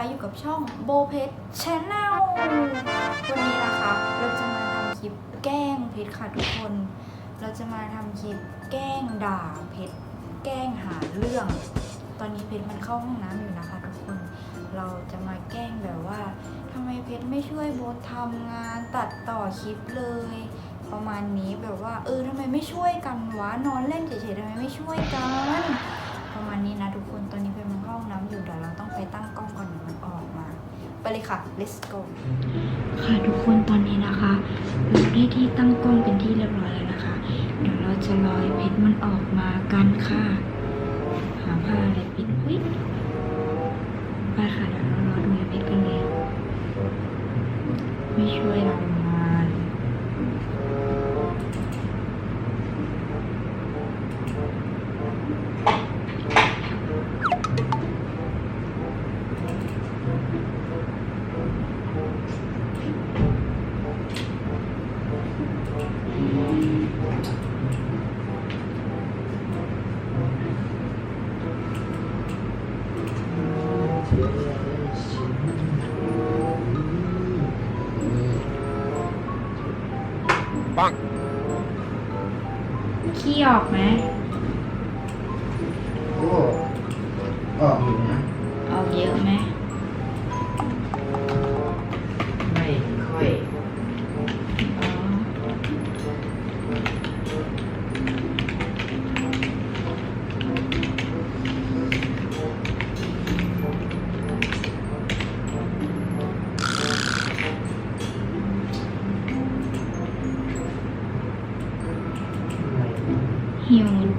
นะคะอยู่กับช่องโบเพชชแนลวันนี้นะคะเราจะมาทำคลิปแกล้งเพชรค่ะทุกคน เราจะมาทำคลิปแกล้งด่าเพชรแกล้งหาเรื่อง ตอนนี้เพชรมันเข้าห้องน้ำอยู่นะคะ ทุกคน เราจะมาแกล้งแบบว่าทำไมเพชรไม่ช่วยโบททำงานตัดต่อคลิปเลยประมาณนี้แบบว่าเออทำไมไม่ช่วยกันวะนอนเล่นเฉยๆทำไมไม่ช่วยกัน ประมาณนี้นะทุกคน ตอนนี้เป็นมันเข้าห้องน้ำอยู่เดี๋ยวเราต้องไปตั้งกล้องก่อนเดี๋ยวมันออกมา ไปเลยค่ะ let's go ค่ะทุกคนตอนนี้นะคะเราได้ที่ตั้งกล้องเป็นที่เรียบร้อยแล้วนะคะ เดี๋ยวเราจะรอให้เพชรมันออกมากันค่ะหาผ้าอะไรปิดเฮ้ยไปค่ะเดี๋ยวเรารอดูไอ้เพชรกันเลยไม่ช่วยเรา ขี้ออกไหม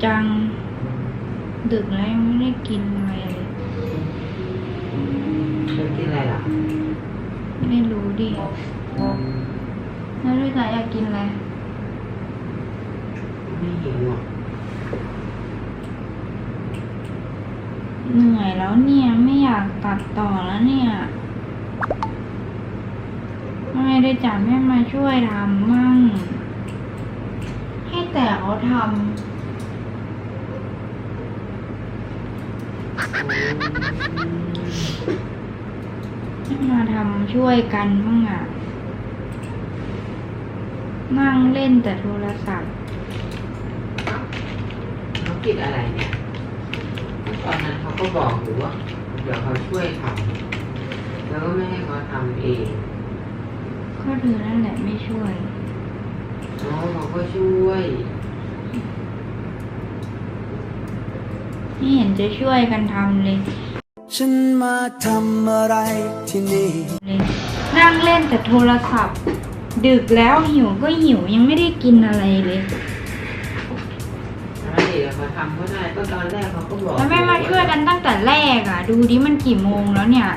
จัง ดึกแล้วยังไม่ได้กินอะไรเลยเธอกินอะไรล่ะไม่รู้ดิแล้วด้วยสายอยากกินอะไร ไม่หิวอะเหนื่อยแล้วเนี่ยไม่อยากตัดต่อแล้วเนี่ยทำไมได้จับให้มาช่วยทำมั่ง ให้แต่เขาทำให้ มาทำช่วยกันมั่งอะ นั่งเล่นแต่โทรศัพท์เขากินอะไรเนี่ยตอนนั้นเขาก็บอกอยู่ว่า เดี๋ยวเขาช่วยทำแล้วก็ไม่ให้เขาทำเองก็เธอนั่นแหละไม่ช่วยน้องเขาก็ช่วย ไม่เห็นจะช่วยกันทำเลยฉันมาทำอะไรที่นี่เลยนั่งเล่นแต่โทรศัพท์ ดึกแล้วหิวก็หิวยังไม่ได้กินอะไรเลยแล้วเดี๋ยวเขาทำก็ได้ก็ตอนแรกเขาก็บอกแล้วแม่มาช่วยกันตั้งแต่แรกอะ ดูดิมันกี่โมงแล้วเนี่ย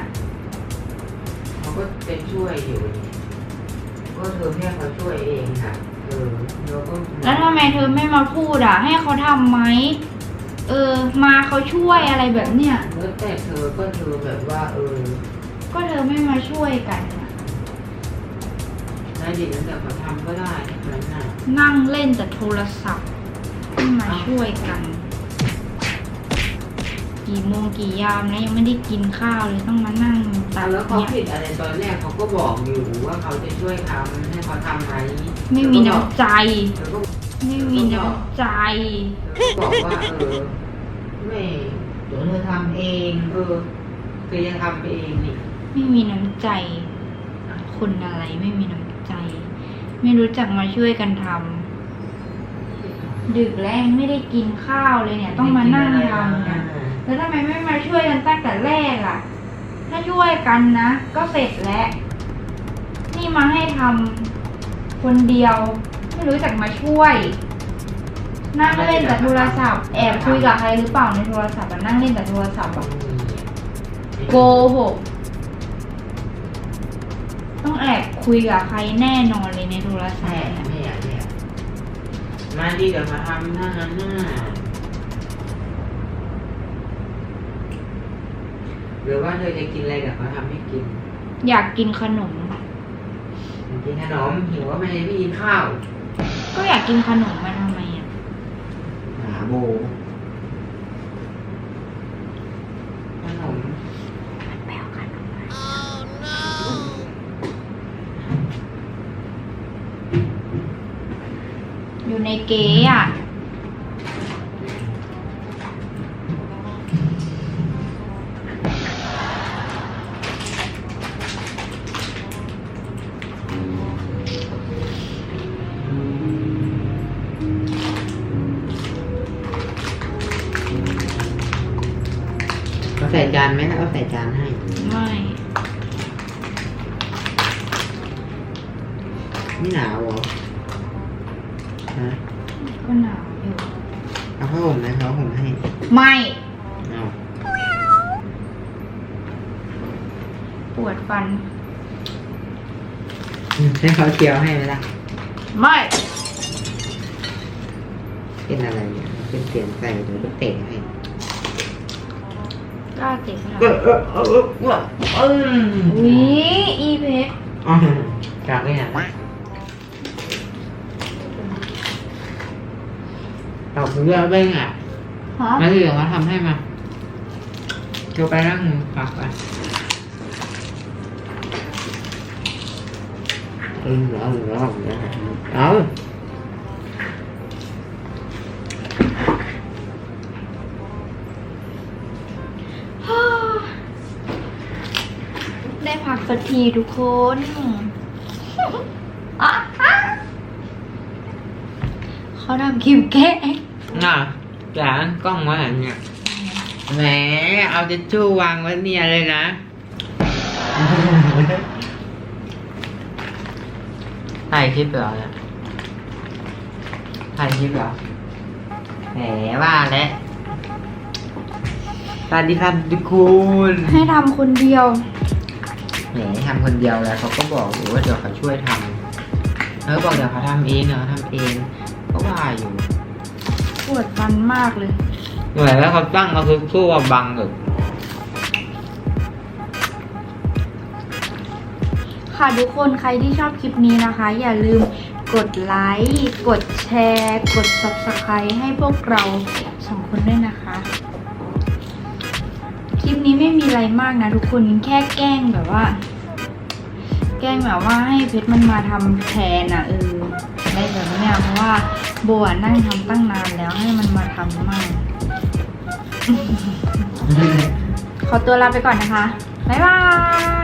เขาก็เป็นช่วยอยู่นี่ก็เธอแค่เขาช่วยเองค่ะเออเราก็แล้วทำไมเธอไม่มาพูดอะ ให้เขาทำไหม เออ มาเขาช่วยอะไรแบบเนี้ยแล้วแต่เธอก็เธอแบบว่าเออก็เธอไม่มาช่วยกันอะได้ดีแล้วแต่เขาทำก็ได้ทั้งนั้นน่ะนั่งเล่นแต่โทรศัพท์ไม่มาช่วยกัน กี่โมงกี่ยามแล้วยังไม่ได้กินข้าวเลยต้องมานั่งตัดแล้วเขาเนี่ยผิดอะไรตอนแรกเขาก็บอกอยู่ว่าเขาจะช่วยทำให้เขาทำไหมไม่มีน้ำใจ เธอก็ ไม่มีน้ำใจ บอกว่าเออไม่เดี๋ยวเธอทำเองเออเธอยังทำเองนี่ ไม่มีน้ำใจ คนอะไรไม่มีน้ำใจ ไม่รู้จักมาช่วยกันทำดึกแล้วยังไม่ได้กินข้าวเลยเนี่ย ต้องมานั่งทำเนี่ยแล้วทำไมไม่มาช่วยกันตั้งแต่แรกอะ ถ้าช่วยกันนะ ก็เสร็จแล้ว นี่มาให้ทำคนเดียว ไม่รู้จักมาช่วย นั่งเล่นแต่โทรศัพท์ แอบคุยกับใครหรือเปล่าในโทรศัพท์อะนั่งเล่นแต่โทรศัพท์อะโกหกต้องแอบคุยกับใครแน่นอนเลยในโทรศัแม่พท์เนี่ยแม่แม่มาดีเดี๋ยวมาทำถ้างั้นน่ะหรือว่าเธอจะกินอะไรเดี๋ยวเขาทำให้กินอยากกินขนม กินขนมหิวว่าไม่ได้ไม่กินข้าว ก็อยากกินขนมมาทำไมอะ หาโบขนมแปลวขนมมาอยู่ในเก๊อะ จานไหมแล้วก็ใส่จานให้ไม่ไม่หนาวเหรอฮะก็หนาวอยู่ เอาผ้าห่มไหมเขาห่มให้ไม่เอาปวดฟัน ให้เขาเคี้ยวให้ไหมล่ะไม่เป็นอะไรเนี่ยเป็นเสียงใส่เดี๋ยวก็เตะให้ กล้าเตะขนาดเออเออเออเออเออเอออุ้ยอีเพชรอ๋อจากนี่นะเราเลือกเบ้งอะฮะแล้วเดี๋ยวเขาทำให้มาเดี๋ยวไปนั่งปักไปเออเอาเอาเออาฮ่า ได้พักสักทีทุกคนอะอะเขาทำคลิปแกล้งน่ะจานกล้องมาอย่างเนี้ยแหมเอาทิชชู่วางไว้เนี่ยเลยนะ ถ่ายคลิปเหรอเนี่ยถ่ายคลิปเหรอแหมว่าแล้วสวัสดีครับทุกคนให้ทำคนเดียว แหมทำคนเดียวแล้วเขาก็บอกอยู่ว่าเดี๋ยวเขาช่วยทำเขาบอกเดี๋ยวเขาทำเองเดี๋ยวเขาทำเองก็ว่าอยู่ปวดฟันมากเลยเหมือนแล้วเขาตั้งมาคือสู้กับบังแบบค่ะทุกคนใครที่ชอบคลิปนี้นะคะ อย่าลืมกดไลค์ กดแชร์ กด subscribe ให้พวกเราสองคนด้วยนะคะคลิป นี้ไม่มีอะไรมากนะทุกคนแค่แกล้งแบบว่า แกล้งแบบว่าให้เพชรมันมาทำแทนอะเอออะไรแบบเนี้ยเพราะว่าโบอะนั่งทำตั้งนานแล้วให้มันมาทำมั่งขอตัวลาไปก่อนนะคะบ๊ายบาย